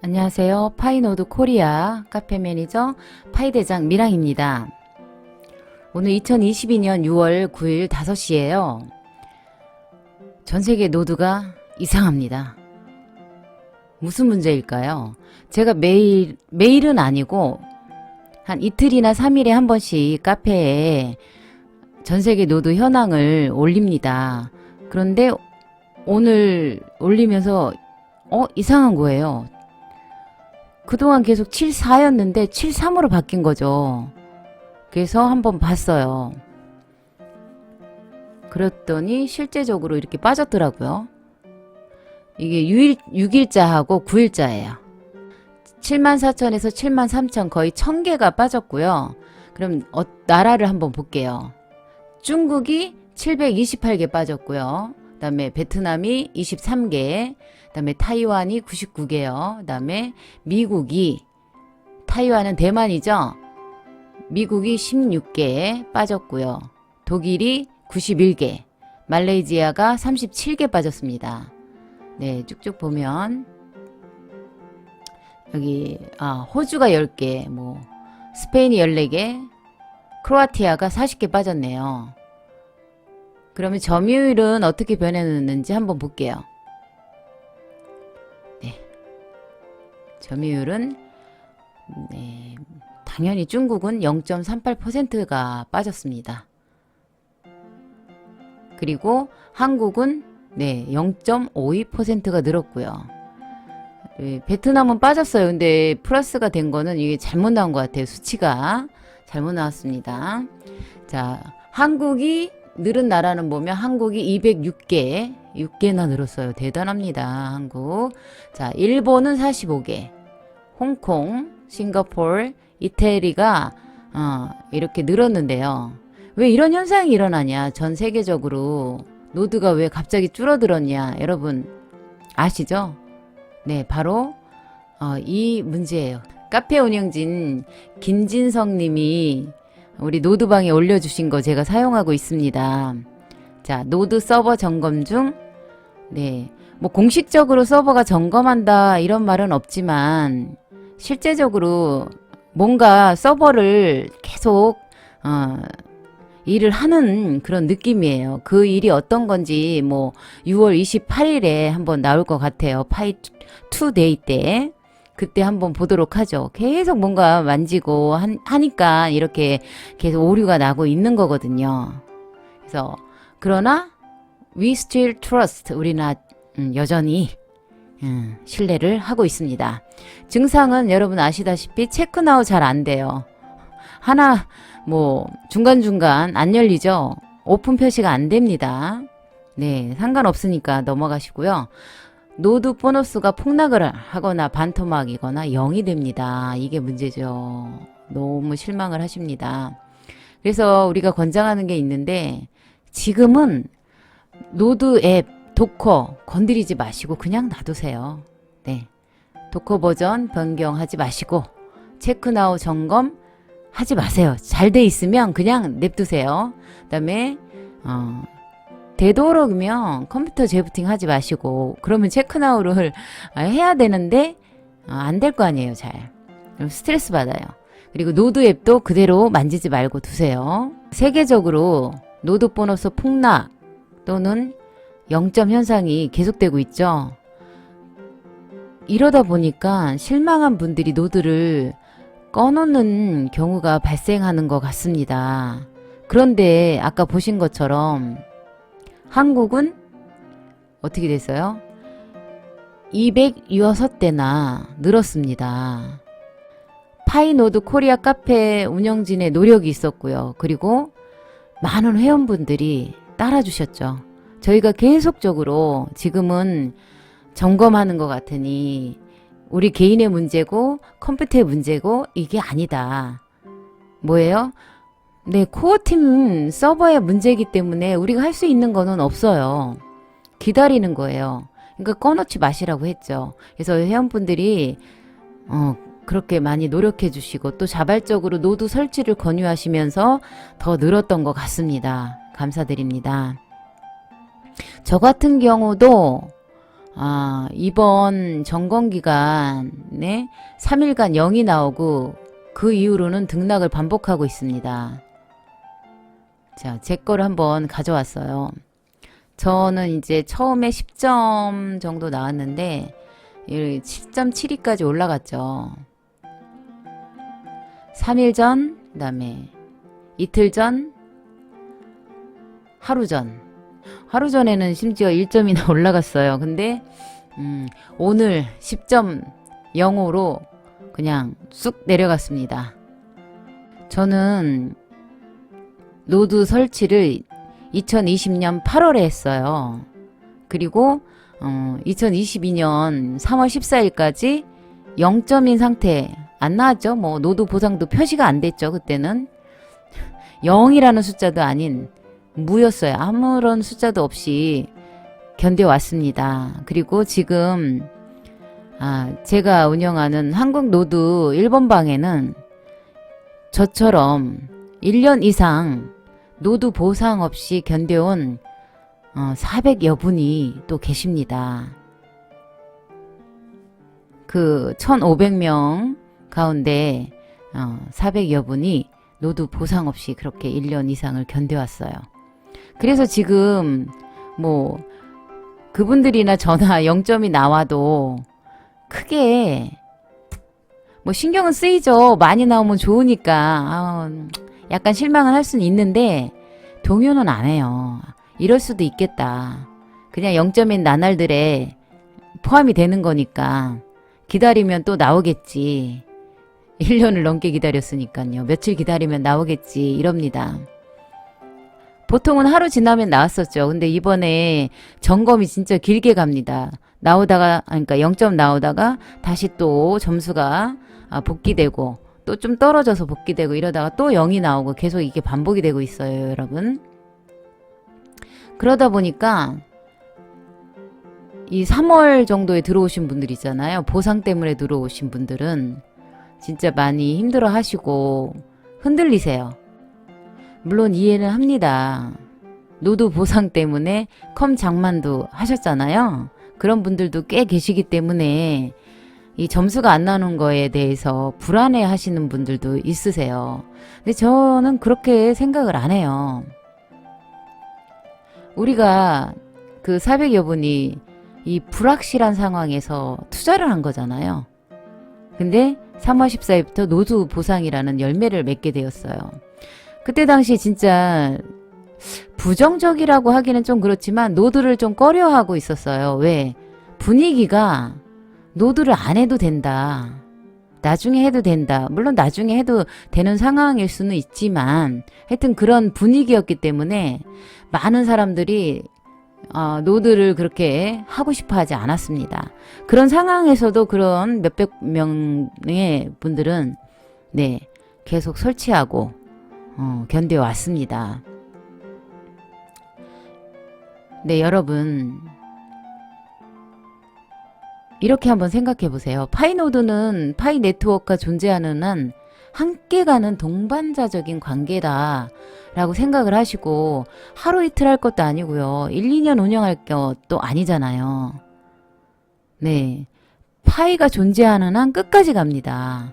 안녕하세요. 파이노드 코리아 카페 매니저 파이대장 미랑입니다. 오늘 2022년 6월 9일 5시예요. 전 세계 노드가 이상합니다. 무슨 문제일까요? 제가 매일 매일은 아니고 한 이틀이나 3일에 한 번씩 카페에 전 세계 노드 현황을 올립니다. 그런데 오늘 올리면서 어 이상한 거예요. 그동안 계속 74였는데 73으로 바뀐 거죠. 그래서 한번 봤어요. 그랬더니 실제적으로 이렇게 빠졌더라고요. 이게 6일, 6일자하고 9일자예요. 7만 4천에서 7만 3천 거의 1000개가 빠졌고요. 그럼 어, 나라를 한번 볼게요. 중국이 728개 빠졌고요. 그 다음에 베트남이 23개, 그 다음에 타이완이 99개요. 그 다음에 미국이 타이완은 대만이죠. 미국이 16개 빠졌고요. 독일이 91개, 말레이시아가 37개 빠졌습니다. 네, 쭉쭉 보면 여기 아, 호주가 10개, 뭐 스페인이 14개, 크로아티아가 40개 빠졌네요. 그러면 점유율은 어떻게 변했는지 한번 볼게요. 네. 점유율은 네, 당연히 중국은 0.38%가 빠졌습니다. 그리고 한국은 네, 0.52%가 늘었고요. 네, 베트남은 빠졌어요. 근데 플러스가 된 거는 이게 잘못 나온 것 같아요. 수치가 잘못 나왔습니다. 자, 한국이 늘은 나라는 보면 한국이 206개, 6개나 늘었어요. 대단합니다. 한국. 자, 일본은 45개, 홍콩, 싱가폴, 이태리가 어, 이렇게 늘었는데요. 왜 이런 현상이 일어나냐? 전 세계적으로 노드가 왜 갑자기 줄어들었냐? 여러분 아시죠? 네, 바로 어, 이 문제예요. 카페 운영진 김진성 님이 우리 노드방에 올려주신 거 제가 사용하고 있습니다. 자, 노드 서버 점검 중, 네, 뭐 공식적으로 서버가 점검한다 이런 말은 없지만 실제적으로 뭔가 서버를 계속 어, 일을 하는 그런 느낌이에요. 그 일이 어떤 건지 뭐 6월 28일에 한번 나올 것 같아요. 파이 투데이 때. 그때 한번 보도록 하죠. 계속 뭔가 만지고 한- 하니까 이렇게 계속 오류가 나고 있는 거거든요. 그래서 그러나 we still trust 우리는 음, 여전히 음, 신뢰를 하고 있습니다. 증상은 여러분 아시다시피 체크나우 잘 안 돼요. 하나 뭐 중간중간 안 열리죠. 오픈 표시가 안 됩니다. 네, 상관없으니까 넘어가시고요. 노드 보너스가 폭락을 하거나 반토막이거나 0이 됩니다. 이게 문제죠. 너무 실망을 하십니다. 그래서 우리가 권장하는 게 있는데 지금은 노드 앱, 도커 건드리지 마시고 그냥 놔두세요. 네. 도커 버전 변경하지 마시고 체크나우 점검 하지 마세요. 잘 돼 있으면 그냥 냅두세요. 그 다음에 어, 되도록이면 컴퓨터 재부팅 하지 마시고 그러면 체크나우를 해야 되는데 안 될 거 아니에요 잘. 스트레스 받아요. 그리고 노드 앱도 그대로 만지지 말고 두세요. 세계적으로 노드 보너스 폭락 또는 0점 현상이 계속되고 있죠? 이러다 보니까 실망한 분들이 노드를 꺼놓는 경우가 발생하는 것 같습니다. 그런데 아까 보신 것처럼 한국은 어떻게 됐어요? 206대나 늘었습니다. 파이노드 코리아 카페 운영진의 노력이 있었고요. 그리고 많은 회원분들이 따라주셨죠. 저희가 계속적으로 지금은 점검하는 것 같으니 우리 개인의 문제고 컴퓨터의 문제고 이게 아니다. 뭐예요? 네, 코어팀 서버의 문제이기 때문에 우리가 할 수 있는 거는 없어요. 기다리는 거예요. 그러니까 꺼놓지 마시라고 했죠. 그래서 회원분들이 어, 그렇게 많이 노력해 주시고 또 자발적으로 노드 설치를 권유하시면서 더 늘었던 것 같습니다. 감사드립니다. 저 같은 경우도 아, 이번 점검 기간에 3일간 0이 나오고 그 이후로는 등락을 반복하고 있습니다. 자, 제 거를 한번 가져왔어요. 저는 이제 처음에 10점 정도 나왔는데 10.72까지 올라갔죠. 3일 전, 그 다음에 이틀 전, 하루 전. 하루 전에는 심지어 1점이나 올라갔어요. 근데 음, 오늘 10.05로 그냥 쑥 내려갔습니다. 저는 노드 설치를 2020년 8월에 했어요. 그리고 어, 2022년 3월 14일까지 0점인 상태 안 나왔죠. 뭐 노드 보상도 표시가 안 됐죠. 그때는 0이라는 숫자도 아닌 무였어요. 아무런 숫자도 없이 견뎌왔습니다. 그리고 지금 아, 제가 운영하는 한국 노드 1번 방에는 저처럼 1년 이상 노드 보상 없이 견뎌온 어, 400여 분이 또 계십니다. 그 1,500명 가운데 어, 400여 분이 노드 보상 없이 그렇게 1년 이상을 견뎌왔어요. 그래서 지금 뭐 그분들이나 저나 0점이 나와도 크게 뭐 신경은 쓰이죠. 많이 나오면 좋으니까 아, 약간 실망은 할 수는 있는데 동요는 안 해요. 이럴 수도 있겠다. 그냥 0점인 나날들에 포함이 되는 거니까 기다리면 또 나오겠지. 1년을 넘게 기다렸으니까요. 며칠 기다리면 나오겠지. 이럽니다. 보통은 하루 지나면 나왔었죠. 근데 이번에 점검이 진짜 길게 갑니다. 나오다가, 그러니까 0점 나오다가 다시 또 점수가 아, 복귀되고 또 좀 떨어져서 복귀되고 이러다가 또 0이 나오고 계속 이게 반복이 되고 있어요, 여러분. 그러다 보니까 이 3월 정도에 들어오신 분들 있잖아요. 보상 때문에 들어오신 분들은 진짜 많이 힘들어 하시고 흔들리세요. 물론 이해는 합니다. 노드 보상 때문에 컴 장만도 하셨잖아요. 그런 분들도 꽤 계시기 때문에 이 점수가 안 나오는 거에 대해서 불안해 하시는 분들도 있으세요. 근데 저는 그렇게 생각을 안 해요. 우리가 그 400여 분이 이 불확실한 상황에서 투자를 한 거잖아요. 근데 3월 14일부터 노드 보상이라는 열매를 맺게 되었어요. 그때 당시 진짜 부정적이라고 하기는 좀 그렇지만 노드를 좀 꺼려하고 있었어요. 왜? 분위기가 노드를 안 해도 된다. 나중에 해도 된다. 물론 나중에 해도 되는 상황일 수는 있지만 하여튼 그런 분위기였기 때문에 많은 사람들이 어, 노드를 그렇게 하고 싶어 하지 않았습니다. 그런 상황에서도 그런 몇백 명의 분들은 네, 계속 설치하고 어, 견뎌왔습니다. 네, 여러분. 이렇게 한번 생각해 보세요. 파이노드는 파이 네트워크가 존재하는 한 함께 가는 동반자적인 관계다. 라고 생각을 하시고 하루 이틀 할 것도 아니고요. 1, 2년 운영할 것도 아니잖아요. 네. 파이가 존재하는 한 끝까지 갑니다.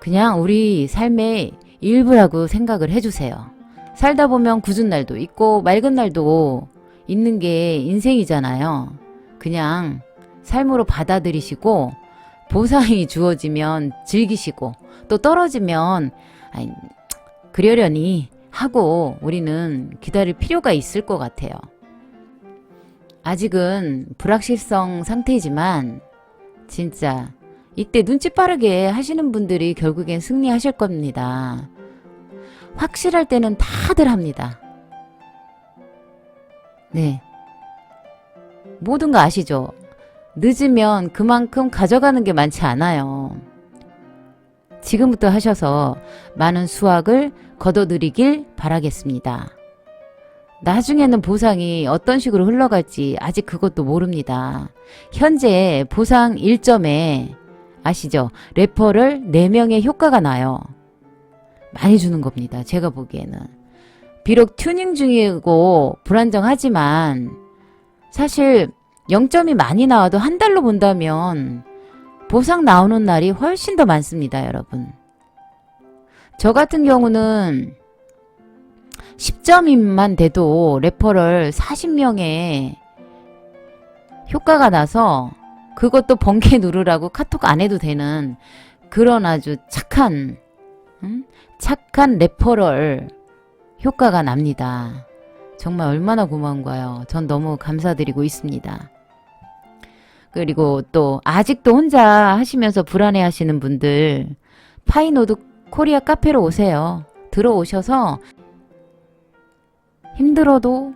그냥 우리 삶의 일부라고 생각을 해주세요. 살다 보면 굳은 날도 있고 맑은 날도 있는 게 인생이잖아요. 그냥 삶으로 받아들이시고 보상이 주어지면 즐기시고 또 떨어지면 아이, 그러려니 하고 우리는 기다릴 필요가 있을 것 같아요. 아직은 불확실성 상태이지만 진짜 이때 눈치 빠르게 하시는 분들이 결국엔 승리하실 겁니다. 확실할 때는 다들 합니다. 네. 모든 거 아시죠? 늦으면 그만큼 가져가는 게 많지 않아요. 지금부터 하셔서 많은 수확을 거둬들이길 바라겠습니다. 나중에는 보상이 어떤 식으로 흘러갈지 아직 그것도 모릅니다. 현재 보상 1점에 아시죠? 래퍼를 4명의 효과가 나요. 많이 주는 겁니다. 제가 보기에는. 비록 튜닝 중이고 불안정하지만 사실 0점이 많이 나와도 한 달로 본다면 보상 나오는 날이 훨씬 더 많습니다, 여러분. 저 같은 경우는 10점만 돼도 레퍼럴 40명에 효과가 나서 그것도 번개 누르라고 카톡 안 해도 되는 그런 아주 착한 음? 착한 레퍼럴 효과가 납니다. 정말 얼마나 고마운가요. 전 너무 감사드리고 있습니다. 그리고 또 아직도 혼자 하시면서 불안해 하시는 분들 파이노드 코리아 카페로 오세요. 들어오셔서 힘들어도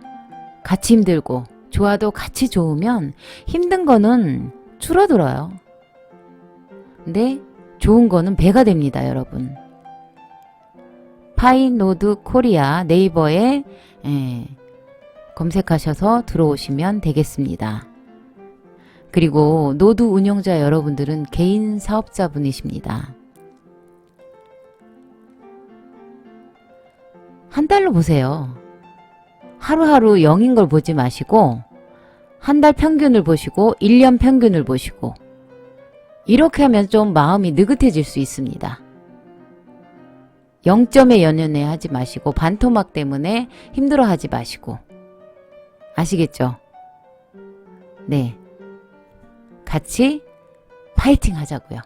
같이 힘들고 좋아도 같이 좋으면 힘든 거는 줄어들어요. 근데 좋은 거는 배가 됩니다, 여러분. 파이노드 코리아 네이버에 예, 검색하셔서 들어오시면 되겠습니다. 그리고 노드 운영자 여러분들은 개인 사업자분이십니다. 한 달로 보세요. 하루하루 0인 걸 보지 마시고 한 달 평균을 보시고 1년 평균을 보시고 이렇게 하면 좀 마음이 느긋해질 수 있습니다. 0점에 연연해 하지 마시고 반토막 때문에 힘들어 하지 마시고 아시겠죠? 네. 같이 파이팅 하자고요.